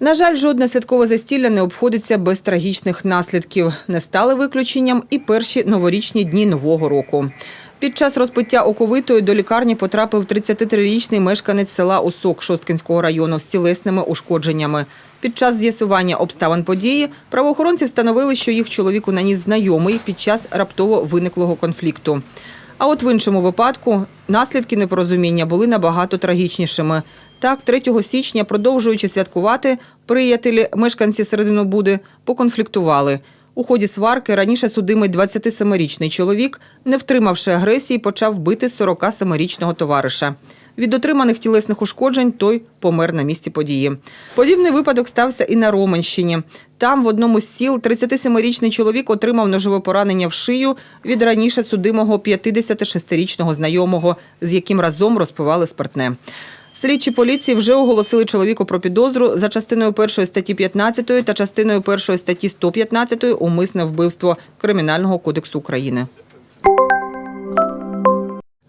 На жаль, жодне святкове застілля не обходиться без трагічних наслідків. Не стали виключенням і перші новорічні дні нового року. Під час розпиття оковитою до лікарні потрапив 33-річний мешканець села Усок Шосткинського району з тілесними ушкодженнями. Під час з'ясування обставин події правоохоронці встановили, що їх чоловіку наніс знайомий під час раптово виниклого конфлікту. А от в іншому випадку наслідки непорозуміння були набагато трагічнішими. Так, 3 січня, продовжуючи святкувати, приятелі, мешканці Серединобуди, поконфліктували. У ході сварки раніше судимий 27-річний чоловік, не втримавши агресії, почав бити 47-річного товариша. Від отриманих тілесних ушкоджень той помер на місці події. Подібний випадок стався і на Романщині. Там, в одному з сіл, 37-річний чоловік отримав ножове поранення в шию від раніше судимого 56-річного знайомого, з яким разом розпивали спиртне. Слідчі поліції вже оголосили чоловіку про підозру за частиною першої статті 15 та частиною першої статті 115 умисне вбивство Кримінального кодексу України.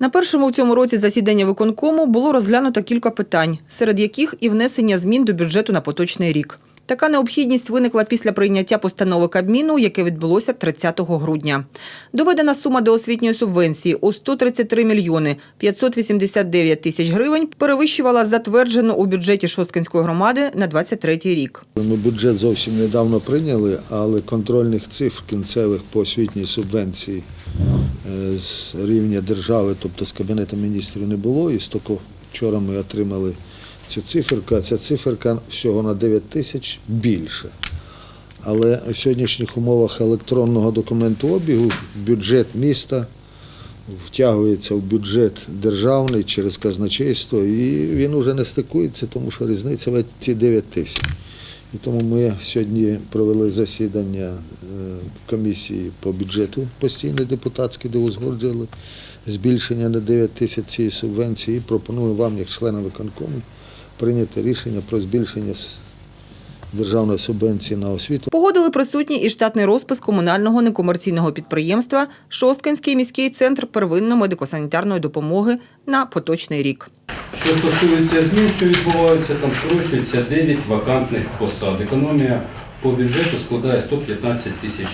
Першому в цьому році засідання виконкому було розглянуто кілька питань, серед яких і внесення змін до бюджету на поточний рік. Така необхідність виникла після прийняття постанови Кабміну, яке відбулося 30 грудня. Доведена сума до освітньої субвенції у 133 мільйони 589 тисяч гривень перевищувала затверджену у бюджеті Шосткинської громади на 23 рік. Ми бюджет зовсім недавно прийняли, але контрольних цифр кінцевих по освітній субвенції з рівня держави, тобто з Кабінету міністрів, не було. І тільки вчора ми отримали цю циферку, а ця циферка всього на 9 тисяч більше. Але в сьогоднішніх умовах електронного документообігу бюджет міста втягується в бюджет державний через казначейство, і він вже не стикується, тому що різниця в ці 9 тисяч. І тому ми сьогодні провели засідання е, комісії по бюджету постійне депутатське, де узгоджували збільшення на 9 тисяч цієї субвенції. І пропоную вам, як членам виконкому, прийняти рішення про збільшення державної субвенції на освіту. Погодили присутні і штатний розпис комунального некомерційного підприємства Шосткинський міський центр первинно-медико-санітарної допомоги на поточний рік. Що стосується змін, що відбуваються, там скорочується 9 вакантних посад. Економія по бюджету складає 115 тисяч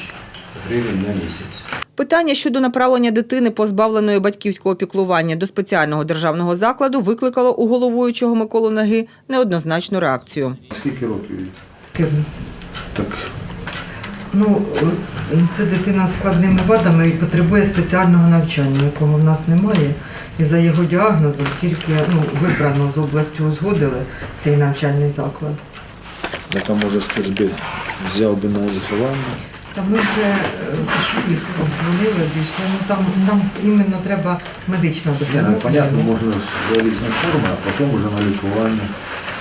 гривень на місяць. Питання щодо направлення дитини, позбавленої батьківського піклування до спеціального державного закладу, викликало у головуючого Миколу Наги неоднозначну реакцію. Скільки років? їй? 14. Так Ну, е, це дитина з складними вадами і потребує спеціального навчання, якого в нас немає. І за його діагнозом тільки ну, вибрано з областю узгодили цей навчальний заклад. Там може хтось би взяв би на виховання. Та ми вже е, всіх обзвонили, більше. Ну там нам іменно треба медична допомога. ну, понятно, можна з форми, а потім вже на лікування.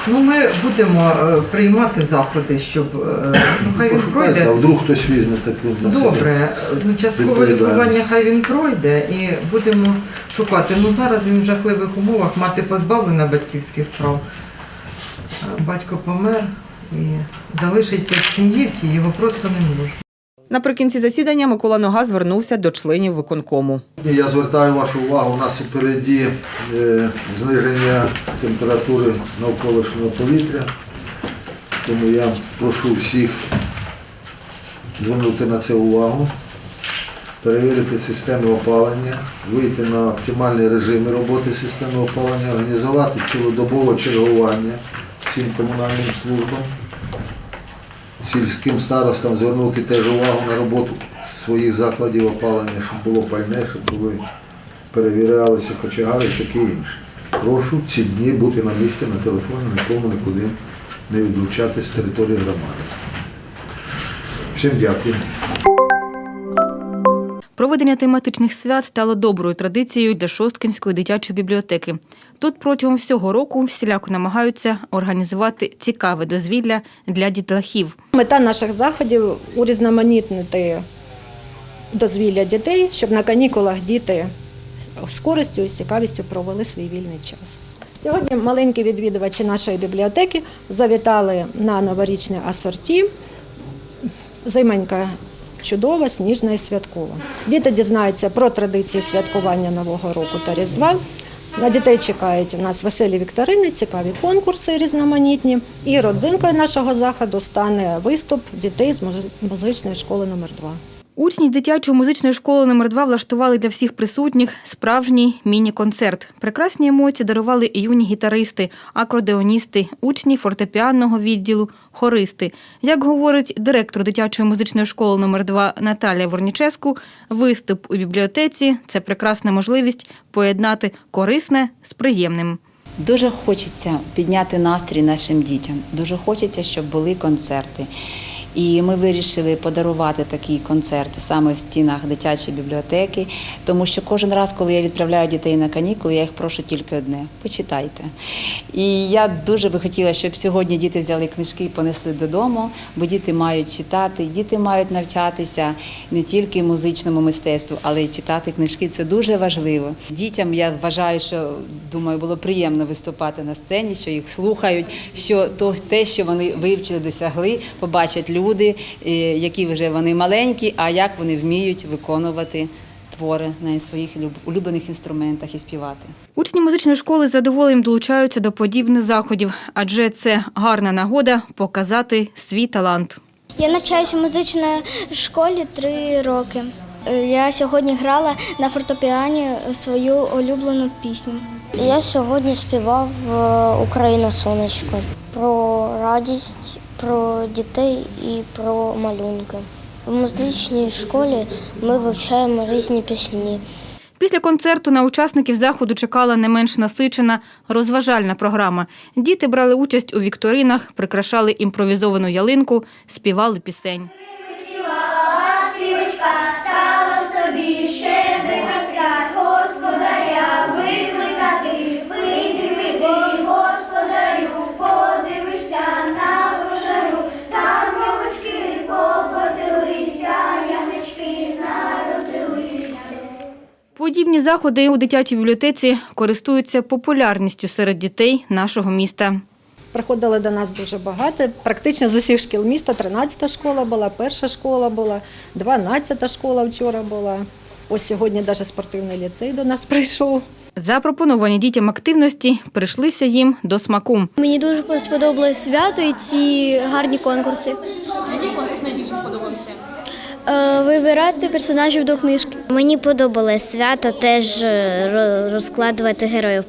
Ну ми будемо е, приймати заходи, щоб е, ну хай він Пошукайте, пройде. а вдруг хтось візьме таку на себе. Добре, ну часткове лікування хай він пройде і будемо шукати. Ну зараз він в жахливих умовах, мати позбавлена батьківських прав. А Батько помер і залишити в сім'ї в тій його просто не можна. Наприкінці засідання Микола Нога звернувся до членів виконкому. Я звертаю вашу увагу, у нас впереді е, зниження температури навколишнього повітря. Тому я прошу всіх звернути на це увагу, перевірити системи опалення, вийти на оптимальні режими роботи системи опалення, організувати цілодобове чергування всім комунальним службам, сільським старостам звернути теж увагу на роботу своїх закладів опалення, щоб було пальне, щоб були, перевірялися кочегари таке інше. Прошу ці дні бути на місці на телефоні, нікому нікуди не відлучати з території громади. Всім дякую. Проведення тематичних свят стало доброю традицією для Шосткинської дитячої бібліотеки. Тут протягом всього року всіляко намагаються організувати цікаве дозвілля для дітлахів. Мета наших заходів урізноманітнити дозвілля дітей, щоб на канікулах діти з користю і цікавістю провели свій вільний час. Сьогодні маленькі відвідувачі нашої бібліотеки завітали на новорічне асорті. Займанька чудова, сніжна і святкова. Діти дізнаються про традиції святкування Нового року та Різдва, На дітей чекають у нас веселі вікторини, цікаві конкурси різноманітні. І родзинкою нашого заходу стане виступ дітей з музи- музичної школи номер 2 Учні дитячої музичної школи номер 2 влаштували для всіх присутніх справжній міні-концерт. Прекрасні емоції дарували і юні гітаристи, акордеоністи, учні фортепіанного відділу, хористи. Як говорить директор дитячої музичної школи номер 2 Наталія Ворніческу, виступ у бібліотеці це прекрасна можливість поєднати корисне з приємним. Дуже хочеться підняти настрій нашим дітям. Дуже хочеться, щоб були концерти. І ми вирішили подарувати такий концерт саме в стінах дитячої бібліотеки, тому що кожен раз, коли я відправляю дітей на канікули, я їх прошу тільки одне почитайте. І я дуже би хотіла, щоб сьогодні діти взяли книжки і понесли додому, бо діти мають читати, діти мають навчатися не тільки музичному мистецтву, але й читати книжки. Це дуже важливо. Дітям я вважаю, що думаю, було приємно виступати на сцені, що їх слухають, що то те, що вони вивчили, досягли, побачать люди, е, які вже вони маленькі, а як вони вміють виконувати твори на своїх улюблених інструментах і співати. Учні музичної школи з задоволенням долучаються до подібних заходів, адже це гарна нагода показати свій талант. Я навчаюся в музичній школі три роки. Е, Я сьогодні грала на фортепіані свою улюблену пісню. Я сьогодні співав е, Україна сонечко про радість, про дітей і про малюнки. В музичній школі ми вивчаємо різні пісні. Після концерту на учасників заходу чекала не менш насичена розважальна програма. Діти брали участь у вікторинах, прикрашали імпровізовану ялинку, співали пісень. Співочка стала собі щедрика, Подібні заходи у дитячій бібліотеці користуються популярністю серед дітей нашого міста. Приходили до нас дуже багато, практично з усіх шкіл міста. 13-та школа була, перша школа була, 12-та школа вчора була. Ось сьогодні навіть спортивний ліцей до нас прийшов. Запропоновані дітям активності прийшлися їм до смаку. Мені дуже сподобалось свято і ці гарні конкурси. Який конкурс найбільше сподобався? Е, Вибирати персонажів до книжки. Мені подобалось свято теж е, розкладувати героїв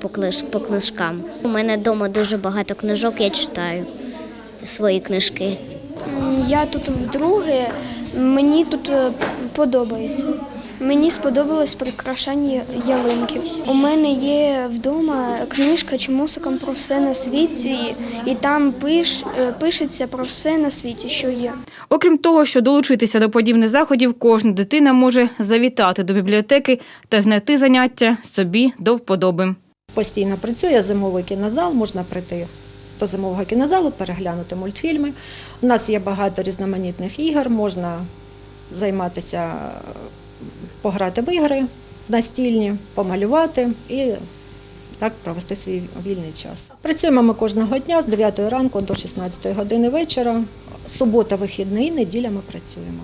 по книжкам. У мене вдома дуже багато книжок, я читаю свої книжки. Я тут вдруге, мені тут е, подобається. Мені сподобалось прикрашання ялинки. У мене є вдома книжка чи мусиком про все на світі, і там пиш, е, пишеться про все на світі, що є. Окрім того, що долучитися до подібних заходів, кожна дитина може завітати до бібліотеки та знайти заняття собі до вподоби. Постійно працює зимовий кінозал, можна прийти до зимового кінозалу, переглянути мультфільми. У нас є багато різноманітних ігор, можна займатися, пограти в ігри настільні, помалювати і так провести свій вільний час. Працюємо ми кожного дня з 9 ранку до 16 години вечора. Субота, вихідний, неділя ми працюємо.